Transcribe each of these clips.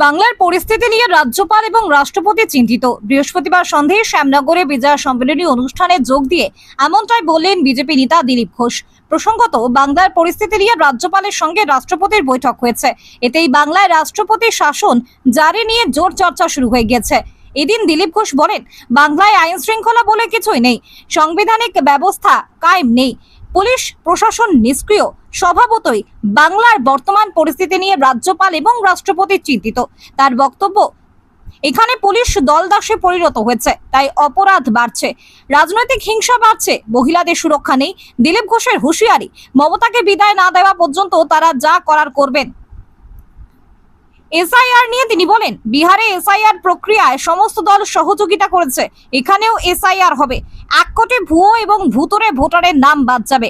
বাংলার পরিস্থিতি নিয়ে রাজ্যপাল এবং রাষ্ট্রপতি চিন্তিত। বৃহস্পতিবার সন্ধ্যায় শ্যামনগরে বিজয়া সম্মেলনী অনুষ্ঠানে যোগ দিয়ে এমনটাই বললেন বিজেপি নেতা দিলীপ ঘোষ। প্রসঙ্গত, বাংলার পরিস্থিতি নিয়ে রাজ্যপালের সঙ্গে রাষ্ট্রপতির বৈঠক হয়েছে। এতেই বাংলায় রাষ্ট্রপতির শাসন জারি নিয়ে জোর চর্চা শুরু হয়ে গেছে এদিন দিলীপ ঘোষ বলেন, বাংলায় আইন শৃঙ্খলা বলে কিছুই নেই। সাংবিধানিক ব্যবস্থা কায়েম নেই। পুলিশ প্রশাসন নিষ্ক্রিয়। স্বভাবতই বাংলার বর্তমান পরিস্থিতি নিয়ে রাজ্যপাল এবং রাষ্ট্রপতি চিন্তিত। তার বক্তব্য, এখানে পুলিশ দলদাসে পরিণত হয়েছে, তাই অপরাধ বাড়ছে। রাজনৈতিক হিংসা বাড়ছে, মহিলাদের সুরক্ষা নেই। দিলীপ ঘোষের হুঁশিয়ারি, মমতাকে বিদায় না দেওয়া পর্যন্ত তারা যা করার করবেন। এসআইআর নিয়ে তিনি বলেন বিহারে এসআইআর প্রক্রিয়ায় সমস্ত দল সহযোগিতা করেছে এখানেও এসআইআর হবে। এক কোটি ভুয়ো এবং ভুতরে ভোটারের নাম বাদ যাবে।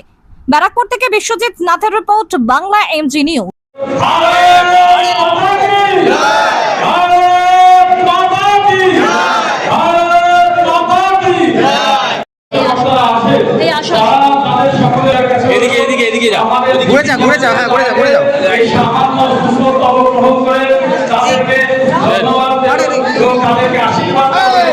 ব্যারাকপুর থেকে বিশ্বজিৎ নাথের রিপোর্ট বাংলা এমজি নিউজ ঘুরে যা ঘুরে যা হ্যাঁ ঘুরে যা ঘুরে যাও।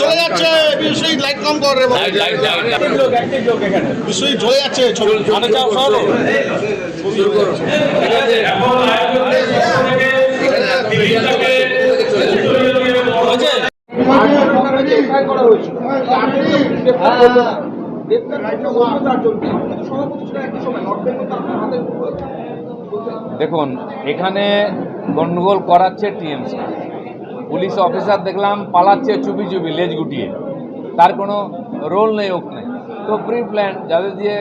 চলে যাচ্ছে বিশ্বজিৎ লাইট কম কর রে বিশ্বজিৎ চলে যাচ্ছে সরো। দেখুন এখানে গন্ডগোল করাচ্ছে টিএমসি। পুলিশ অফিসার দেখলাম, পালাচ্ছে চুপি চুপি, লেজ গুটিয়ে। তার কোনো রোল নেই ওখানে তো প্রি প্ল্যান যাদের দিয়ে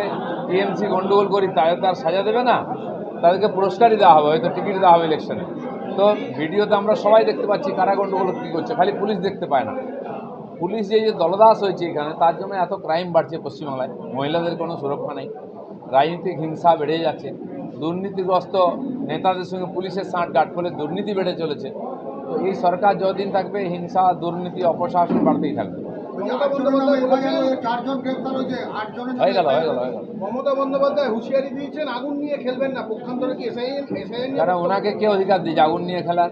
টিএমসি গন্ডগোল করি, তাদের তার সাজা দেবে না। তাদেরকে পুরস্কারই দেওয়া হবে, হয়তো টিকিট দেওয়া হবে ইলেকশনে তো ভিডিওতে আমরা সবাই দেখতে পাচ্ছি কারা গন্ডগোল কী করছে, খালি পুলিশ দেখতে পায় না। পুলিশ যে যে দলদাস হয়েছে এখানে, তার জন্য এত ক্রাইম বাড়ছে পশ্চিমবাংলায়। মহিলাদের কোনো সুরক্ষা নেই। রাজনৈতিক হিংসা বেড়ে যাচ্ছে। দুর্নীতিগ্রস্ত নেতাদের সঙ্গে পুলিশের সাঁট গাঁট ফলে দুর্নীতি বেড়ে চলেছে। তো এই সরকার যতদিন থাকবে হিংসা দুর্নীতি অপশাসন বাড়তেই থাকবে। মমতা বন্দ্যোপাধ্যায় বলেছেন চারজন গ্রেফতার হয়েছে আটজনের হয়ে গেল হয়ে গেল হয়ে গেল। মমতা বন্দ্যোপাধ্যায় হুঁশিয়ারি দিয়েছেন আগুন নিয়ে খেলবেন না পক্ষান্তরে কি এসআইএন এসআইএন কারণ ওনাকে কে অধিকার দিয়েছে আগুন নিয়ে খেলার?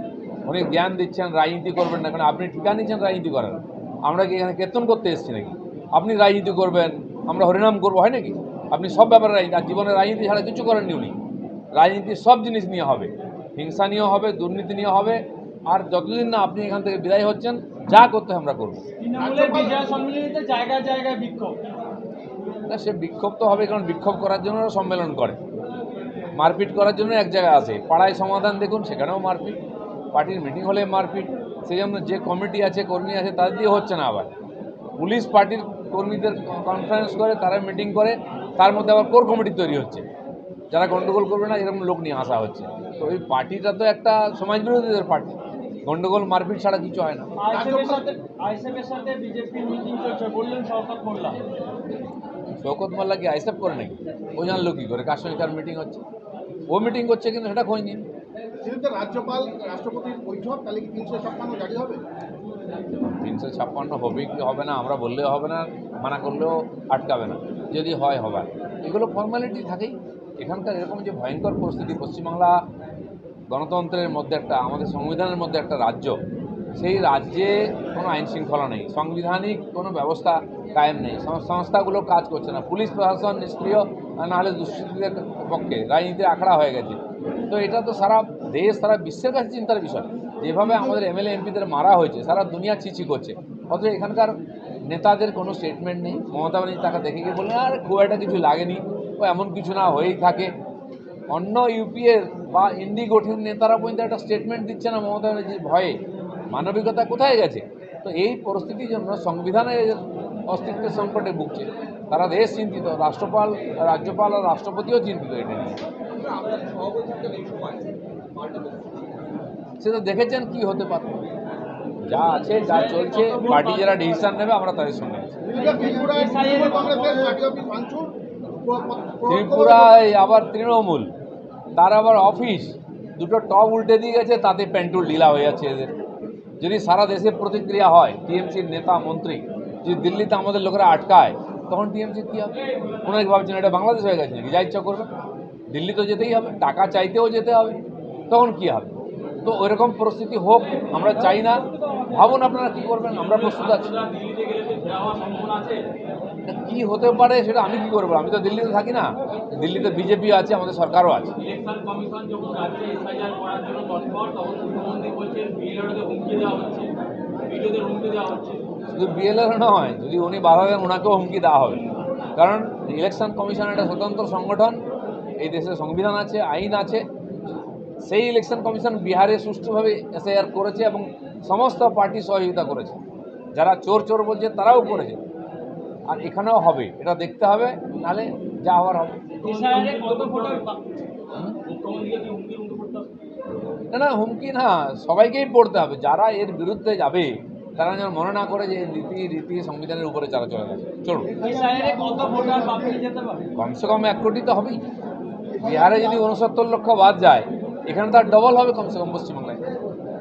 উনি জ্ঞান দিচ্ছেন রাজনীতি করবেন না কারণ আপনি ঠিকা নিচ্ছেন রাজনীতি করার। আমরা কি এখানে কেতন করতে এসেছি নাকি? আপনি রাজনীতি করবেন আমরা হরিনাম করব হয় নাকি? আপনি সব ব্যাপারে রাজনীতি আর জীবনে রাজনীতি ছাড়া কিছু করেননি উনি। রাজনীতি সব জিনিস নিয়ে হবে। হিংসা নিয়ে হবে দুর্নীতি নিয়ে হবে আর যতদিন না আপনি এখান থেকে বিদায় হচ্ছেন যা করতে হয় আমরা করব। জায়গায় জায়গায় বিক্ষোভ। না সে বিক্ষোভ তো হবে কারণ বিক্ষোভ করার জন্য ওরা সম্মেলন করে। মারপিট করার জন্য এক জায়গায় আসে পাড়ায় সমাধান দেখুন সেখানেও মারপিট। পার্টির মিটিং হলে মারপিট। সেই জন্য যে কমিটি আছে কর্মী আছে তাদের দিয়ে হচ্ছে না আবার। পুলিশ পার্টির কর্মীদের কনফারেন্স করে তারা মিটিং করে তার মধ্যে আবার কোর কমিটি তৈরি হচ্ছে। যারা গণ্ডগোল করবে না এরকম লোক নিয়ে আসা হচ্ছে। তো ওই পার্টিটা তো একটা সমাজ বিরোধীদের পার্টি। গণ্ডগোল মারপিট ছাড়া কিছু হয় না। শৌকত মোল্লা। কি আইসেপ করে নাকি? ও জানলো কি করে কার সঙ্গে কার মিটিং হচ্ছে? ও মিটিং করছে কিন্তু সেটা খোঁজ নিন। রাজ্যপাল রাষ্ট্রপতির বৈঠক তাহলে কি তিনশো ছাপ্পান্ন জারি হবে? তিনশো ছাপ্পান্ন হবে কি হবে না আমরা বললেও হবে না মানা করলেও আটকাবে না। যদি হয় হবে। এগুলো ফর্মালিটি থাকেই। এখানকার এরকম যে ভয়ঙ্কর পরিস্থিতি পশ্চিমবাংলা গণতন্ত্রের মধ্যে একটা, আমাদের সংবিধানের মধ্যে একটা রাজ্য, সেই রাজ্যে কোনো আইন শৃঙ্খলা নেই, সাংবিধানিক কোনো ব্যবস্থা কায়েম নেই সংস্থাগুলো কাজ করছে না, পুলিশ প্রশাসন নিষ্ক্রিয় নাহলে দুষ্কৃতীদের পক্ষে রাজনীতি আখড়া হয়ে গেছে। তো এটা তো সারা দেশ, সারা বিশ্বের কাছে চিন্তার বিষয়। যেভাবে আমাদের এমএলএ, এমপিদের মারা হয়েছে, সারা দুনিয়া চিচি করছে। অথচ এখানকার নেতাদের কোনো স্টেটমেন্ট নেই, মমতা ব্যানার্জি তাকে দেখে গিয়ে বললেন, আর খুব একটা কিছু লাগেনি, ও এমন কিছু না হয়েই থাকে। অন্য ইউপিএর বা ইন্ডি গঠিত নেতারা পর্যন্ত একটা স্টেটমেন্ট দিচ্ছে না মমতা ব্যানার্জির ভয়ে। মানবিকতা কোথায় গেছে? তো এই পরিস্থিতির জন্য সংবিধানের অস্তিত্বের সংকটে ভুগছে। তারা দেশ চিন্তিত রাষ্ট্রপাল রাজ্যপাল আর রাষ্ট্রপতিও চিন্তিত এটা নিয়ে। সে তো দেখেছেন কি হতে পারে। যা আছে যা চলছে পার্টি যারা ডিসিশন নেবে আমরা তাদের সঙ্গে ত্রিপুরায় আবার তৃণমূল। তার আবার অফিস দুটো টপ উল্টে দিয়ে গেছে, তাতে পেন্টুল ঢিলা হয়ে যাচ্ছে এদের। যদি সারা দেশে প্রতিক্রিয়া হয়, টিএমসির নেতা, মন্ত্রী, যদি দিল্লিতে আমাদের লোকেরা আটকায়, তখন টিএমসি কী হবে? ওনাকে ভাবছেন এটা বাংলাদেশ হয়ে গেছে নাকি? যা ইচ্ছা করবে। দিল্লি তো যেতেই হবে, টাকা চাইতেও যেতে হবে, তখন কী হবে? তো ওইরকম পরিস্থিতি হোক আমরা চাই না। ভাবুন আপনারা কী করবেন আমরা প্রস্তুত আছি। কী হতে পারে সেটা আমি কী করব? আমি তো দিল্লিতে থাকি না। দিল্লিতে বিজেপি আছে আমাদের সরকারও আছে। শুধু বিএলএর নয় যদি উনি বাধা দেন ওনাকেও হুমকি দেওয়া হবে। কারণ ইলেকশন কমিশন একটা স্বতন্ত্র সংগঠন এই দেশের সংবিধান আছে আইন আছে। সেই ইলেকশন কমিশন বিহারে সুষ্ঠুভাবে এসআইআর করেছে এবং সমস্ত পার্টি সহযোগিতা করেছে। যারা চোর চোর বলছে তারাও করেছে। আর এখানেও হবে এটা দেখতে হবে নাহলে যা হওয়ার হবে? না না হুমকি না সবাইকেই পড়তে হবে। যারা এর বিরুদ্ধে যাবে তারা যেন মনে না করে যে নীতি রীতি সংবিধানের উপরে যারা চলে গেছে। চলুন। কমসে কম এক কোটি তো হবেই। বিহারে যদি উনসত্তর লক্ষ বাদ যায় এখানে তার ডবল হবে কমসে কম পশ্চিমবাংলায়।